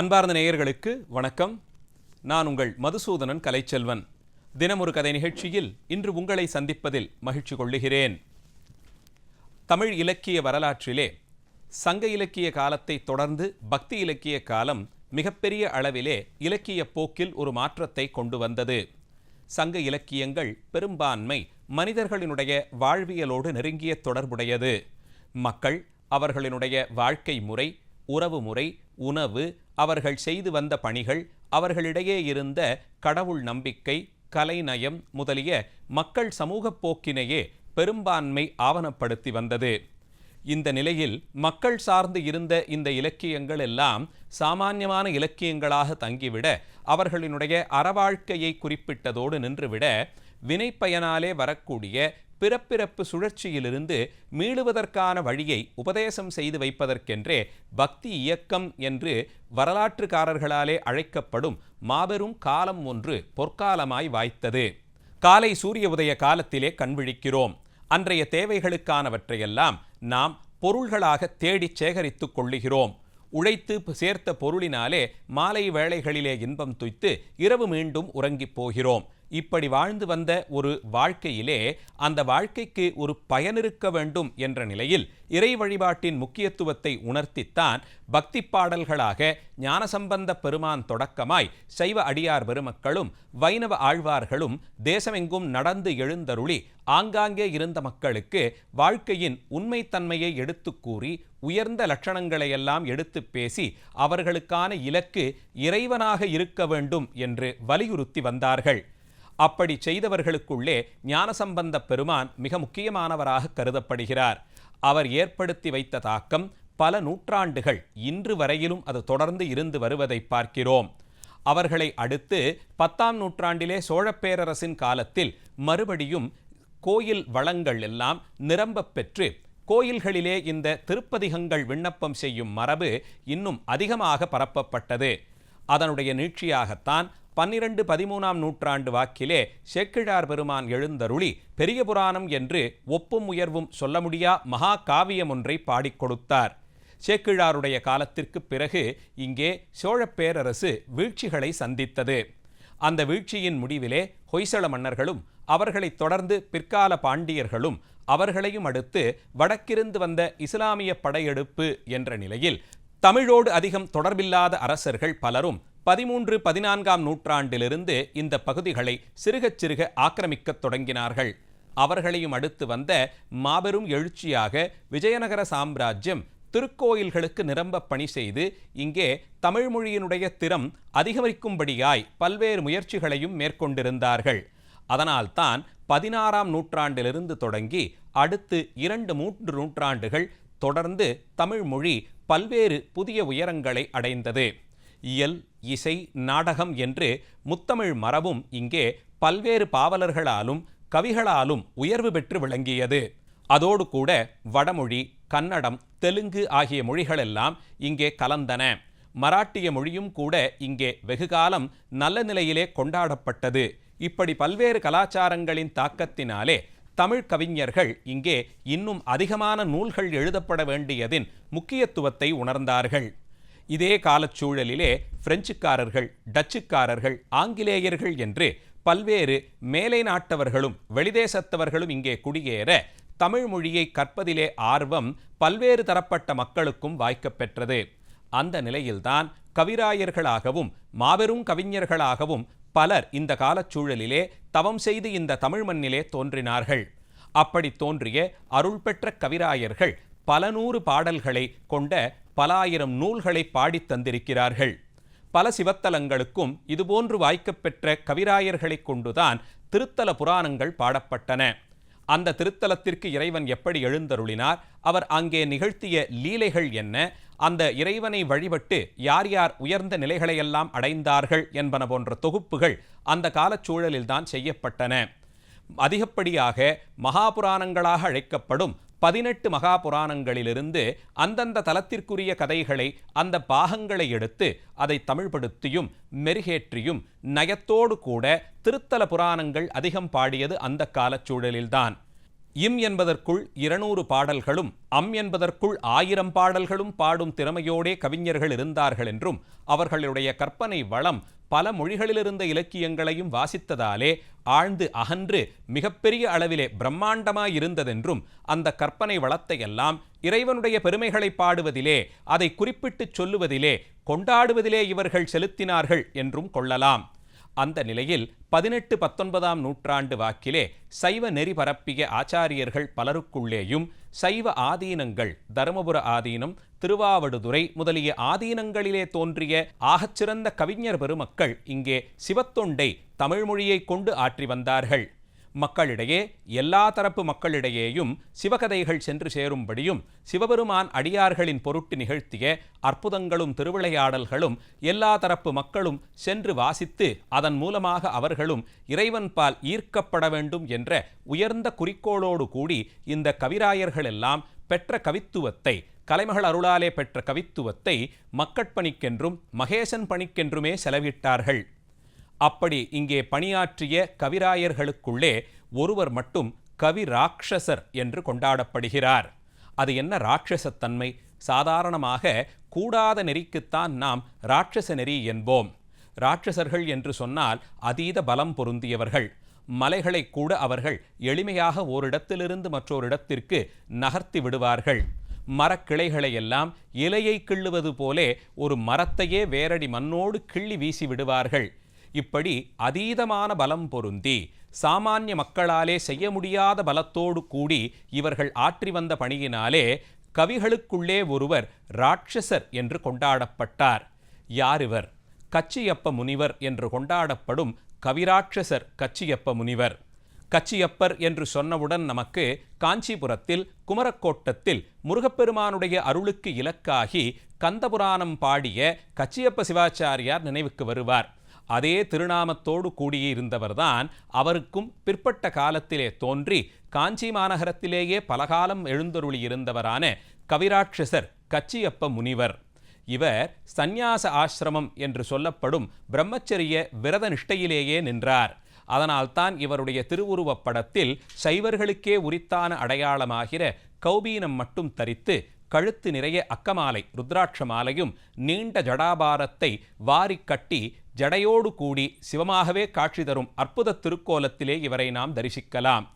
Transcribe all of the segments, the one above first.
அன்பார்ந்த நேயர்களுக்கு வணக்கம். நான் உங்கள் மதுசூதனன் கலைச்செல்வன். தினமொரு கதை நிகழ்ச்சியில் இன்று உங்களை சந்திப்பதில் மகிழ்ச்சி கொள்ளுகிறேன். தமிழ் இலக்கிய வரலாற்றிலே சங்க இலக்கிய காலத்தை தொடர்ந்து பக்தி இலக்கிய காலம் மிகப்பெரிய அளவிலே இலக்கிய போக்கில் ஒரு மாற்றத்தை கொண்டு வந்தது. சங்க இலக்கியங்கள் பெரும்பான்மை மனிதர்களினுடைய வாழ்வியலோடு நெருங்கிய தொடர்புடையது. மக்கள் அவர்களினுடைய வாழ்க்கை முறை உறவு முறை உணவு அவர்கள் செய்து வந்த பணிகள் அவர்களிடையே இருந்த கடவுள் நம்பிக்கை கலைநயம் முதலிய மக்கள் சமூகப் போக்கினையே பெரும்பான்மை ஆவணப்படுத்தி வந்தது. இந்த நிலையில் மக்கள் சார்ந்து இருந்த இந்த இலக்கியங்கள் எல்லாம் சாமானியமான இலக்கியங்களாக தங்கிவிட அவர்களினுடைய அறவாழ்க்கையை குறிப்பிட்டதோடு நின்றுவிட வினைப்பயனாலே வரக்கூடிய பிறப்பிறப்பு சுழற்சியிலிருந்து மீளுவதற்கான வழியை உபதேசம் செய்து வைப்பதற்கென்றே பக்தி இயக்கம் என்று வரலாற்றுக்காரர்களாலே அழைக்கப்படும் மாபெரும் காலம் ஒன்று பொற்காலமாய் வாய்த்தது. காலை சூரிய உதய காலத்திலே கண்விழிக்கிறோம் அன்றைய தேவைகளுக்கானவற்றையெல்லாம் நாம் பொருள்களாக தேடி சேகரித்துக் கொள்ளுகிறோம். உழைத்து சேர்த்த பொருளினாலே மாலை வேளைகளிலே இன்பம் துய்த்து இரவு மீண்டும் உறங்கிப் போகிறோம். இப்படி வாழ்ந்து வந்த ஒரு வாழ்க்கையிலே அந்த வாழ்க்கைக்கு ஒரு பயனிருக்க வேண்டும் என்ற நிலையில் இறை வழிபாட்டின் முக்கியத்துவத்தை உணர்த்தித்தான் பக்தி பாடல்களாக ஞானசம்பந்த பெருமான் தொடக்கமாய் சைவ அடியார் பெருமக்களும் வைணவ ஆழ்வார்களும் தேசமெங்கும் நடந்து எழுந்தருளி ஆங்காங்கே இருந்த மக்களுக்கு வாழ்க்கையின் உண்மைத்தன்மையை எடுத்து கூறி உயர்ந்த லட்சணங்களையெல்லாம் எடுத்து பேசி அவர்களுக்கான இலக்கு இறைவனாக இருக்க வேண்டும் என்று வலியுறுத்தி வந்தார்கள். அப்படி செய்தவர்களுக்குள்ளே ஞானசம்பந்த பெருமான் மிக முக்கியமானவராக கருதப்படுகிறார். அவர் ஏற்படுத்தி வைத்த தாக்கம் பல நூற்றாண்டுகள் இன்று வரையிலும் அது தொடர்ந்து இருந்து வருவதை பார்க்கிறோம். அவர்களை அடுத்து பத்தாம் நூற்றாண்டிலே சோழப் பேரரசின் காலத்தில் மறுபடியும் கோயில் வளங்கள் எல்லாம் நிரம்ப பெற்று கோயில்களிலே இந்த திருப்பதிகங்கள் விண்ணப்பம் செய்யும் மரபு இன்னும் அதிகமாக பரப்பப்பட்டது. அதனுடைய நீட்சியாகத்தான் பன்னிரண்டு பதிமூணாம் நூற்றாண்டு வாக்கிலே சேக்கிழார் பெருமான் எழுந்தருளி பெரிய புராணம் என்று ஒப்பும் உயர்வும் சொல்ல முடியா? மகா காவியம் ஒன்றை பாடிக் கொடுத்தார். சேக்கிழாருடைய காலத்திற்கு பிறகு இங்கே சோழப் பேரரசு வீழ்ச்சிகளை சந்தித்தது. அந்த வீழ்ச்சியின் முடிவிலே ஹொய்சள மன்னர்களும் அவர்களைத் தொடர்ந்து பிற்கால பாண்டியர்களும் அவர்களையும் அடுத்து வடக்கிருந்து வந்த இஸ்லாமிய படையெடுப்பு என்ற நிலையில் தமிழோடு அதிகம் தொடர்பில்லாத அரசர்கள் பலரும் பதிமூன்று பதினான்காம் நூற்றாண்டிலிருந்து இந்த பகுதிகளை சிறுகச் சிறுக ஆக்கிரமிக்கத் தொடங்கினார்கள். அவர்களையும் அடுத்து வந்த மாபெரும் எழுச்சியாக விஜயநகர சாம்ராஜ்யம் திருக்கோயில்களுக்கு நிரம்ப பணி செய்து இங்கே தமிழ் மொழியினுடைய திறம் அதிகரிக்கும்படியாய் பல்வேறு முயற்சிகளையும் மேற்கொண்டிருந்தார்கள். அதனால்தான் பதினாறாம் நூற்றாண்டிலிருந்து தொடங்கி அடுத்து இரண்டு மூன்று நூற்றாண்டுகள் தொடர்ந்து தமிழ் மொழி பல்வேறு புதிய உயரங்களை அடைந்தது. இயல் இசை நாடகம் என்று முத்தமிழ் மரபும் இங்கே பல்வேறு பாவலர்களாலும் கவிகளாலும் உயர்வு பெற்று விளங்கியது. அதோடு கூட வடமொழி கன்னடம் தெலுங்கு ஆகிய மொழிகளெல்லாம் இங்கே கலந்தன. மராட்டிய மொழியும் கூட இங்கே வெகுகாலம் நல்ல நிலையிலே கொண்டாடப்பட்டது. இப்படி பல்வேறு கலாச்சாரங்களின் தாக்கத்தினாலே தமிழ் கவிஞர்கள் இங்கே இன்னும் அதிகமான நூல்கள் எழுதப்பட வேண்டியதின் முக்கியத்துவத்தை உணர்ந்தார்கள். இதே காலச்சூழலிலே பிரெஞ்சுக்காரர்கள் டச்சுக்காரர்கள் ஆங்கிலேயர்கள் என்று பல்வேறு மேலை நாட்டவர்களும் வெளிதேசத்தவர்களும் இங்கே குடியேற தமிழ் மொழியை கற்பதிலே ஆர்வம் பல்வேறு தரப்பட்ட மக்களுக்கும் வாய்க்கப் பெற்றது. அந்த நிலையில்தான் கவிராயர்களாகவும் மாபெரும் கவிஞர்களாகவும் பலர் இந்த காலச்சூழலிலே தவம் செய்து இந்த தமிழ் மண்ணிலே தோன்றினார்கள். அப்படி தோன்றிய அருள் பெற்ற கவிராயர்கள் பல நூறு பாடல்களை கொண்ட பல ஆயிரம் நூல்களை பாடித் தந்திருக்கிறார்கள். பல சிவத்தலங்களுக்கும் இதுபோன்று வாய்க்கப்பெற்ற கவிராயர்களைக் கொண்டுதான் திருத்தல புராணங்கள் பாடப்பட்டன. அந்த திருத்தலத்திற்கு இறைவன் எப்படி எழுந்தருளினார் அவர் அங்கே நிகழ்த்திய லீலைகள் என்ன அந்த இறைவனை வழிபட்டு யார் யார் உயர்ந்த நிலைகளையெல்லாம் அடைந்தார்கள் என்பன போன்ற தொகுப்புகள் அந்த காலச்சூழலில்தான் செய்யப்பட்டன. அதிகப்படியாக மகாபுராணங்களாக அழைக்கப்படும் பதினெட்டு மகா புராணங்களிலிருந்து அந்தந்த தலத்திற்குரிய கதைகளை அந்த பாகங்களை எடுத்து அதை தமிழ்படுத்தியும் மெருகேற்றியும் நயத்தோடு கூட திருத்தல புராணங்கள் அதிகம் பாடியது அந்த காலச்சூழலில்தான் இம் என்பதற்குள் இருநூறு பாடல்களும் அம் என்பதற்குள் ஆயிரம் பாடல்களும் பாடும் திறமையோடே கவிஞர்கள் இருந்தார்கள் என்றும் அவர்களுடைய கற்பனை வளம் பல மொழிகளிலிருந்த இலக்கியங்களையும் வாசித்ததாலே ஆழ்ந்து அகன்று மிகப்பெரிய அளவிலே பிரம்மாண்டமாயிருந்ததென்றும் அந்த கற்பனை வளத்தை எல்லாம் இறைவனுடைய பெருமைகளை பாடுவதிலே அதை குறிப்பிட்டுச் சொல்லுவதிலே கொண்டாடுவதிலே இவர்கள் செலுத்தினார்கள் என்றும் கொள்ளலாம். அந்த நிலையில் பதினெட்டு பத்தொன்பதாம் நூற்றாண்டு வாக்கிலே சைவ நெறி பரப்பிய ஆச்சாரியர்கள் பலருக்குள்ளேயும் சைவ ஆதீனங்கள் தருமபுர ஆதீனம் திருவாவடுதுறை முதலிய ஆதீனங்களிலே தோன்றிய ஆகச்சிறந்த கவிஞர் பெருமக்கள் இங்கே சிவத்தொண்டை தமிழ்மொழியை கொண்டு ஆற்றி வந்தார்கள். மக்களிடையே எல்லா தரப்பு மக்களிடையேயும் சிவகதைகள் சென்று சேரும்படியும் சிவபெருமான் அடியார்களின் பொருட்டு நிகழ்த்திய அற்புதங்களும் திருவிளையாடல்களும் எல்லா தரப்பு மக்களும் சென்று வாசித்து அதன் மூலமாக அவர்களும் இறைவன் பால் ஈர்க்கப்பட வேண்டும் என்ற உயர்ந்த குறிக்கோளோடு கூடி இந்த கவிராயர்களெல்லாம் பெற்ற கவித்துவத்தை கலைமகள் அருளாலே பெற்ற கவித்துவத்தை மக்கட்பணிக்கென்றும் மகேசன் பணிக்கென்றுமே செலவிட்டார்கள். அப்படி இங்கே பணியாற்றிய கவிராயர்களுக்குள்ளே ஒருவர் மட்டும் கவி ராட்சசர் என்று கொண்டாடப்படுகிறார். அது என்ன ராட்சசத்தன்மை? சாதாரணமாக கூடாத நெறிக்குத்தான் நாம் ராட்சச நெறி என்போம். ராட்சசர்கள் என்று சொன்னால் அதீத பலம் பொருந்தியவர்கள். மலைகளை கூட அவர்கள் எளிமையாக ஓரிடத்திலிருந்து மற்றொரிடத்திற்கு நகர்த்தி விடுவார்கள். மரக்கிளைகளை எல்லாம் இலையை கிள்ளுவது போலே ஒரு மரத்தையே வேரடி மண்ணோடு கிள்ளி வீசி விடுவார்கள். இப்படி அதீதமான பலம் பொருந்தி சாமானிய மக்களாலே செய்ய முடியாத பலத்தோடு கூடி இவர்கள் ஆற்றி வந்த பணியினாலே கவிகளுக்குள்ளே ஒருவர் ராட்சசர் என்று கொண்டாடப்பட்டார். யார் இவர்? கச்சியப்ப முனிவர் என்று கொண்டாடப்படும் கவிராட்சசர் கச்சியப்ப முனிவர். கச்சியப்பர் என்று சொன்னவுடன் நமக்கு காஞ்சிபுரத்தில் குமரக்கோட்டத்தில் முருகப்பெருமானுடைய அருளுக்கு இலக்காகி கந்தபுராணம் பாடிய கச்சியப்ப சிவாச்சாரியார் நினைவுக்கு வருவார். அதே திருநாமத்தோடு கூடியிருந்தவர்தான் அவருக்கும் பிற்பட்ட காலத்திலே தோன்றி காஞ்சி மாநகரத்திலேயே பலகாலம் எழுந்தருளியிருந்தவரான கவிராட்சசர் கச்சியப்ப முனிவர். இவர் சந்நியாச ஆசிரமம் என்று சொல்லப்படும் பிரம்மச்சரிய விரத நிஷ்டையிலேயே நின்றார். அதனால்தான் இவருடைய திருவுருவப் படத்தில் சைவர்களுக்கே உரித்தான அடையாளமாகிற கௌபீனம் மட்டும் தரித்து கழுத்து நிறைய அக்கமாலை ருத்ராட்ச மாலையும் நீண்ட ஜடாபாரத்தை வாரி கட்டி ஜடையோடு கூடி சிவமாகவே காட்சி தரும் அற்புத திருக்கோலத்திலே இவரை நாம் தரிசிக்கலாம்.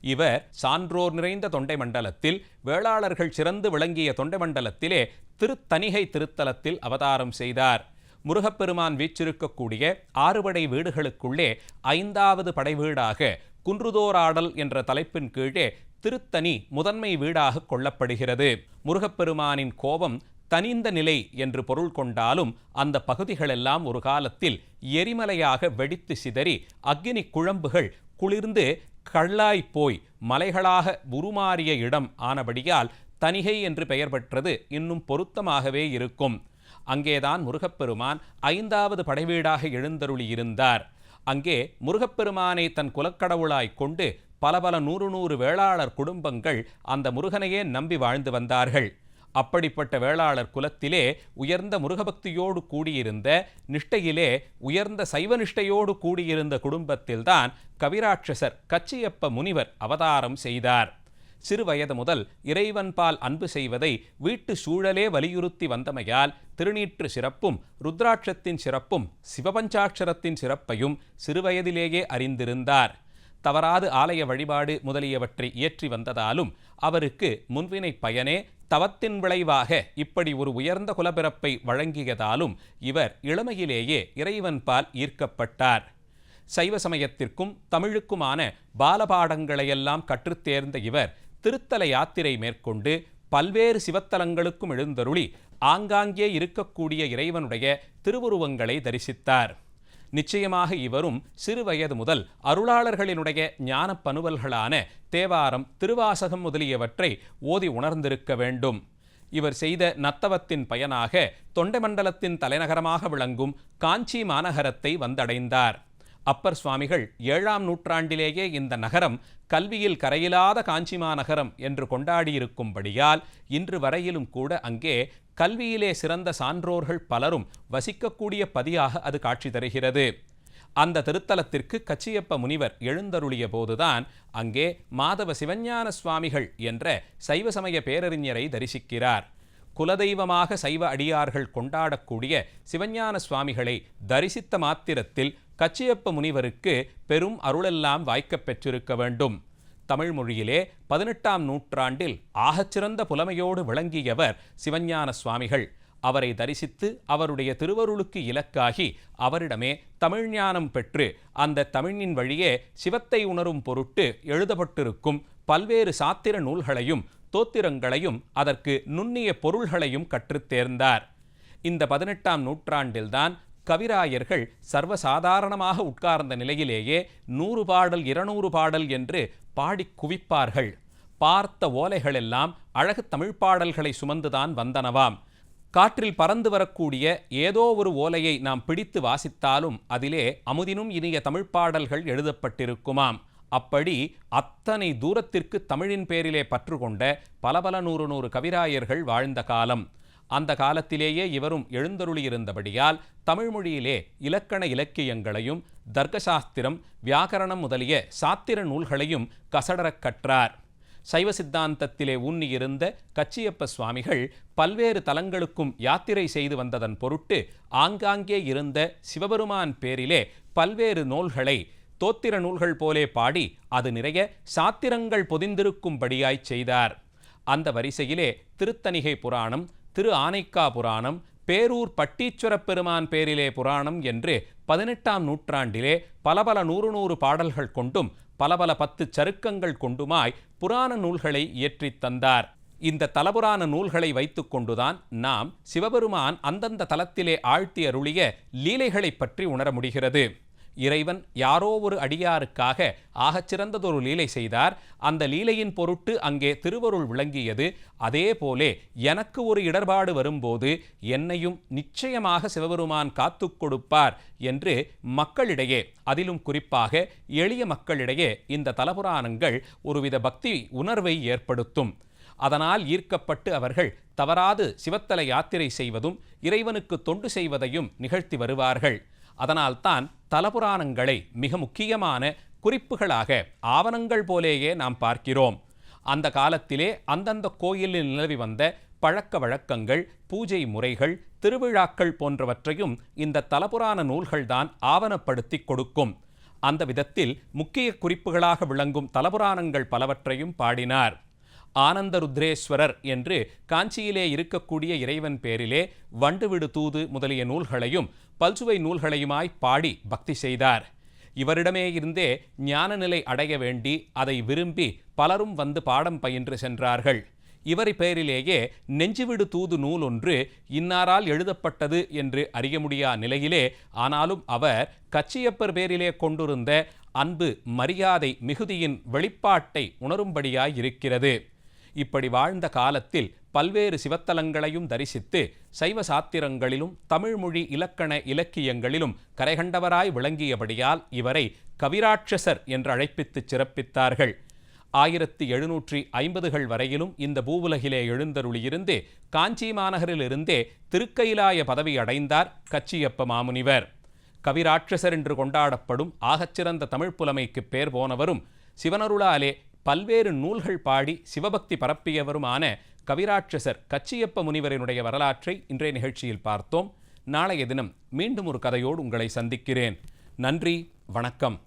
இவர் சான்றோர் நிறைந்த தொண்டை மண்டலத்தில் வேளாளர்கள் சிறந்து விளங்கிய தொண்டை மண்டலத்திலே திருத்தணிகை திருத்தலத்தில் அவதாரம் செய்தார். முருகப்பெருமான் வீச்சிருக்கக்கூடிய ஆறுபடை வீடுகளுக்குள்ளே ஐந்தாவது படை வீடாக குன்றுதோராடல் என்ற தலைப்பின் கீழே திருத்தணி முதன்மை வீடாக கொள்ளப்படுகிறது. முருகப்பெருமானின் கோபம் தனிந்த நிலை என்று பொருள் கொண்டாலும் அந்த பகுதிகளெல்லாம் ஒரு காலத்தில் எரிமலையாக வெடித்து சிதறி அக்னி குழம்புகள் குளிர்ந்து கள்ளாய் போய் மலைகளாக உருமாறிய இடம் ஆனபடியால் தனிகை என்று பெயர் பெற்றது இன்னும் பொருத்தமாகவே இருக்கும். அங்கேதான் முருகப்பெருமான் ஐந்தாவது படைவீடாக எழுந்தருளியிருந்தார் அங்கே முருகப்பெருமானை தன் குலக்கடவுளாய் கொண்டு பல பல நூறு நூறு வேளாளர் குடும்பங்கள் அந்த முருகனையே நம்பி வாழ்ந்து வந்தார்கள். அப்படிப்பட்ட வேளாளர் குலத்திலே உயர்ந்த முருகபக்தியோடு கூடியிருந்த நிஷ்டையிலே உயர்ந்த சைவ நிஷ்டையோடு கூடியிருந்த குடும்பத்தில்தான் கவிராட்சசர் கச்சியப்ப முனிவர் அவதாரம் செய்தார். சிறுவயது முதல் இறைவன்பால் அன்பு செய்வதை வீட்டு சூழலே வலியுறுத்தி வந்தமையால் திருநீற்று சிறப்பும் ருத்ராட்சத்தின் சிறப்பும் சிவபஞ்சாட்சரத்தின் சிறப்பையும் சிறுவயதிலேயே அறிந்திருந்தார். தவறாது ஆலய வழிபாடு முதலியவற்றை இயற்றி வந்ததாலும் அவருக்கு முன்வினை பயனே தவத்தின் விளைவாக இப்படி ஒரு உயர்ந்த குலபிறப்பை வழங்கியதாலும் இவர் இளமையிலேயே இறைவன்பால் ஈர்க்கப்பட்டார். சைவ சமயத்திற்கும் தமிழுக்குமான பாலபாடங்களையெல்லாம் கற்றுத்தேர்ந்த இவர் திருத்தல யாத்திரை மேற்கொண்டு பல்வேறு சிவத்தலங்களுக்கும் எழுந்தருளி ஆங்காங்கே இருக்கக்கூடிய இறைவனுடைய திருவுருவங்களை தரிசித்தார். நிச்சயமாக இவரும் சிறுவயது முதல் அருளாளர்களினுடைய ஞான பனுவல்களான தேவாரம் திருவாசகம் முதலியவற்றை ஓதி உணர்ந்திருக்க வேண்டும். இவர் செய்த நத்தவத்தின் பயனாக தொண்டமண்டலத்தின் தலைநகரமாக விளங்கும் காஞ்சி மாநகரத்தை வந்தடைந்தார். அப்பர் சுவாமிகள் ஏழாம் நூற்றாண்டிலேயே இந்த நகரம் கல்வியில் கரையிலாத காஞ்சி மாநகரம் என்று கொண்டாடியிருக்கும்படியால் இன்று வரையிலும் கூட அங்கே கல்வியிலே சிறந்த சான்றோர்கள் பலரும் வசிக்கக்கூடிய பதியாக அது காட்சி தருகிறது. அந்த திருத்தலத்திற்கு கச்சியப்ப முனிவர் எழுந்தருளிய போதுதான் அங்கே மாதவ சிவஞான சுவாமிகள் என்ற சைவ சமய பேரறிஞரை தரிசிக்கிறார். குலதெய்வமாக சைவ அடியார்கள் கொண்டாடக்கூடிய சிவஞான சுவாமிகளை தரிசித்த மாத்திரத்தில் கச்சியப்ப முனிவருக்கு பெரும் அருளெல்லாம் வாய்க்கப் பெற்றிருக்க வேண்டும். தமிழ் மொழியிலே பதினெட்டாம் நூற்றாண்டில் ஆகச்சிறந்த புலமையோடு விளங்கியவர் சிவஞான சுவாமிகள். அவரை தரிசித்து அவருடைய திருவருளுக்கு இலக்காகி அவரிடமே தமிழ் ஞானம் பெற்று அந்த தமிழின் வழியே சிவத்தை உணரும் பொருட்டு எழுதப்பட்டிருக்கும் பல்வேறு சாத்திர நூல்களையும் தோத்திரங்களையும் அதற்கு நுண்ணிய பொருள்களையும் கற்றுத் தேர்ந்தார். இந்த பதினெட்டாம் நூற்றாண்டில்தான் கவிராயர்கள் சர்வசாதாரணமாக உட்கார்ந்த நிலையிலேயே நூறு பாடல் இருநூறு பாடல் என்று பாடிக் குவிப்பார்கள். பார்த்த ஓலைகளெல்லாம் அழகு தமிழ் பாடல்களை சுமந்துதான் வந்தனவாம். காற்றில் பறந்து வரக்கூடிய ஏதோ ஒரு ஓலையை நாம் பிடித்து வாசித்தாலும் அதிலே அமுதினும் இனிய தமிழ் பாடல்கள் எழுதப்பட்டிருக்குமாம். அப்படி அத்தனை தூரத்திற்கு தமிழின் பேரிலே பற்று கொண்ட பல பல நூறு நூறு கவிராயர்கள் வாழ்ந்த காலம். அந்த காலத்திலேயே இவரும் எழுந்தருளியிருந்தபடியால் தமிழ்மொழியிலே இலக்கண இலக்கியங்களையும் தர்க்கசாஸ்திரம் வியாக்கரணம் முதலிய சாத்திர நூல்களையும் கசடரக் கற்றார். சைவ சித்தாந்தத்திலே ஊன்னியிருந்த கச்சியப்ப சுவாமிகள் பல்வேறு தலங்களுக்கும் யாத்திரை செய்து வந்ததன் பொருட்டு ஆங்காங்கே இருந்த சிவபெருமான் பேரிலே பல்வேறு நூல்களை தோத்திர நூல்கள் போலே பாடி அது நிறைய சாத்திரங்கள் பொதிந்திருக்கும்படியாய் செய்தார். அந்த வரிசையிலே திருத்தணிகை புராணம் திரு ஆனைக்கா புராணம் பேரூர் பட்டீச்சுரப் பெருமான் பேரிலே புராணம் என்று பதினெட்டாம் நூற்றாண்டிலே பல பல நூறு நூறு பாடல்கள் கொண்டும் பல பல பத்து சருக்கங்கள் கொண்டுமாய் புராண நூல்களை இயற்றித் தந்தார். இந்த தலபுராண நூல்களை வைத்துக்கொண்டுதான் நாம் சிவபெருமான் அந்தந்த தலத்திலே ஆழ்த்தி அருளிய லீலைகளைப் பற்றி உணர முடிகிறது. இறைவன் யாரோ ஒரு அடியாருக்காக ஆகச்சிறந்ததொரு லீலை செய்தார். அந்த லீலையின் பொருட்டு அங்கே திருவருள் விளங்கியது. அதே போலே எனக்கு ஒரு இடர்பாடு வரும்போது என்னையும் நிச்சயமாக சிவபெருமான் காத்து கொடுப்பார் என்று மக்களிடையே அதிலும் குறிப்பாக எளிய மக்களிடையே இந்த தலபுராணங்கள் ஒருவித பக்தி உணர்வை ஏற்படுத்தும். அதனால் ஈர்க்கப்பட்டு அவர்கள் தவறாது சிவத்தல யாத்திரை செய்வதும் இறைவனுக்கு தொண்டு செய்வதையும் நிகழ்த்தி வருவார்கள். அதனால்தான் தலபுராணங்களை மிக முக்கியமான குறிப்புகளாக ஆவணங்கள் போலேயே நாம் பார்க்கிறோம். அந்த காலத்திலே அந்தந்த கோயிலில் நிலவி வந்த பழக்க வழக்கங்கள் பூஜை முறைகள் திருவிழாக்கள் போன்றவற்றையும் இந்த தலபுராண நூல்கள்தான் ஆவணப்படுத்தி கொடுக்கும். அந்த விதத்தில் முக்கிய குறிப்புகளாக விளங்கும் தலபுராணங்கள் பலவற்றையும் பாடினார். ஆனந்த ருத்ரேஸ்வரர் என்று காஞ்சியிலே இருக்கக்கூடிய இறைவன் பேரிலே வண்டுவிடு தூது முதலிய நூல்களையும் பல்சுவை நூல்களையுமாய் பாடி பக்தி செய்தார். இவரிடமே இருந்தே ஞான நிலை அடைய வேண்டி அதை விரும்பி பலரும் வந்து பாடம் பயின்று சென்றார்கள். இவரி பெயரிலேயே நெஞ்சுவிடு தூது நூல் ஒன்று இன்னாரால் எழுதப்பட்டது என்று அறிய முடியா நிலையிலே ஆனாலும் அவர் கச்சியப்பர் பேரிலே கொண்டிருந்த அன்பு மரியாதை மிகுதியின் வெளிப்பாட்டை உணரும்படியாய் இருக்கிறது. இப்படி வாழ்ந்த காலத்தில் பல்வேறு சிவத்தலங்களையும் தரிசித்து சைவ சாத்திரங்களிலும் தமிழ்மொழி இலக்கண இலக்கியங்களிலும் கரைகண்டவராய் விளங்கியபடியால் இவரை கவிராட்சசர் என்று அழைப்பித்துச் சிறப்பித்தார்கள். ஆயிரத்தி எழுநூற்றி ஐம்பதுகள் வரையிலும் இந்த பூவுலகிலே எழுந்தருளியிருந்து காஞ்சி மாநகரிலிருந்தே திருக்கயிலாய பதவி அடைந்தார் கச்சியப்ப மாமுனிவர். கவிராட்சசர் என்று கொண்டாடப்படும் ஆகச்சிறந்த தமிழ் புலமைக்கு பேர் போனவரும் சிவனருளாலே பல்வேறு நூல்கள் பாடி சிவபக்தி பரப்பியவருமான கவிராட்சசர் கச்சியப்ப முனிவரினுடைய வரலாற்றை இன்றைய நிகழ்ச்சியில் பார்த்தோம். நாளைய தினம் மீண்டும் ஒரு கதையோடு உங்களை சந்திக்கிறேன். நன்றி வணக்கம்.